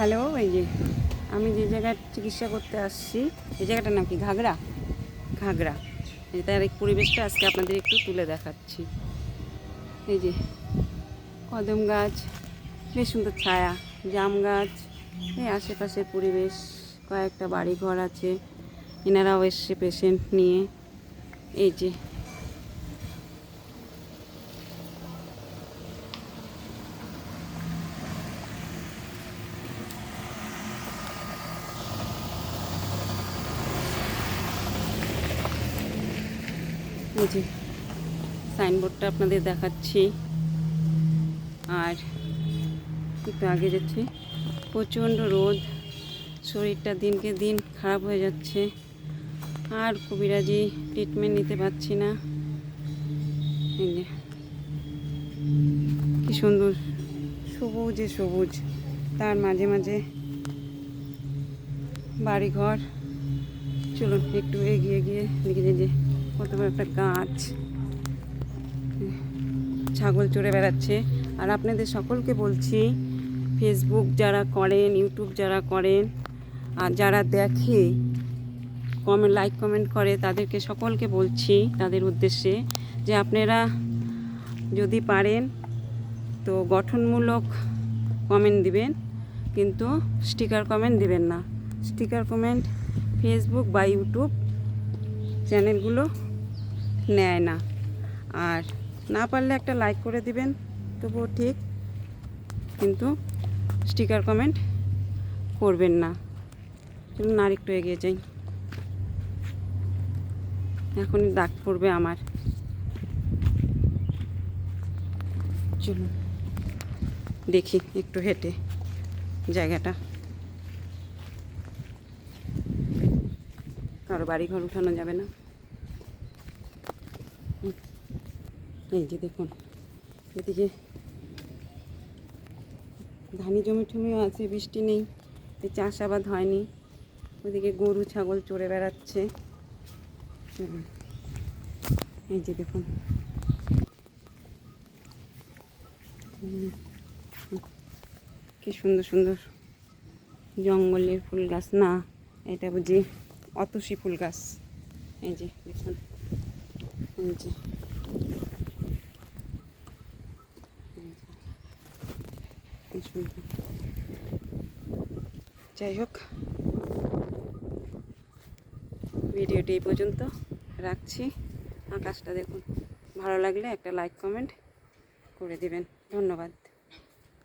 Hello, এই যে আমি যে জায়গায় চিকিৎসা করতে আসছি, এই জায়গাটার নাম কি? ঘাগড়া? ঘাগড়া। এই তার এই পরিবেশটা আজকে আপনাদের একটু তুলে দেখাচ্ছি। এই যে কদম গাছ, বেশ সুন্দর ছায়া, জাম গাছ, এই আশেপাশের পরিবেশ, কয়েকটা বাড়ি ঘর আছে। এনারাও এসছে পেশেন্ট নিয়ে। এই যে যে সাইনবোর্ডটা আপনাদের দেখাচ্ছি। আর একটু আগে যাচ্ছি। প্রচণ্ড রোদ। শরীরটা দিনকে দিন খারাপ হয়ে যাচ্ছে। আর কবিরাজি ট্রিটমেন্ট নিতে পারছি না। কি সুন্দর। সবুজে সবুজ। তার মাঝে মাঝে বাড়িঘর। চলুন একটু এগিয়ে গিয়ে দেখি যে যে কত বড় একটা গাছ। ছাগল চড়ে বেড়াচ্ছে। আর আপনাদের সকলকে বলছি ফেসবুক যারা করেন ইউটিউব যারা করেন, আর যারা দেখে কমেন্ট লাইক কমেন্ট করে, তাদেরকে সকলকে বলছি, তাদের উদ্দেশ্যে, যে আপনারা যদি পারেন, তো গঠনমূলক কমেন্ট দিবেন, কিন্তু স্টিকার কমেন্ট দিবেন না। স্টিকার কমেন্ট ফেসবুক বা ইউটিউব চ্যানেলগুলো নেয় না। আর না পারলে একটা লাইক করে দিবেন, তবুও ঠিক। কিন্তু স্টিকার কমেন্ট করবেন না। চলুন আর একটু এগিয়ে যাই। এখনই দাগ পড়বে আমার। চলুন দেখি একটু হেঁটে জায়গাটা। কারও বাড়ি ঘর উঠানো যাবে না। এই যে দেখুন, এদিকে ধানি জমি টমিও আছে, বৃষ্টি নেই চাষাবাদ হয়নি। ওদিকে গরু, ছাগল চড়ে বেড়াচ্ছে। এই যে দেখুন। কি সুন্দর সুন্দর জঙ্গলের ফুল গাছ। না, এটা বুঝি অতসী ফুল গাছ। এই যে দেখুন। এই। যাই হোক। ভিডিওটি এই পর্যন্ত রাখছি। আকাশটা দেখুন। ভালো লাগলে একটা লাইক কমেন্ট করে দেবেন। ধন্যবাদ।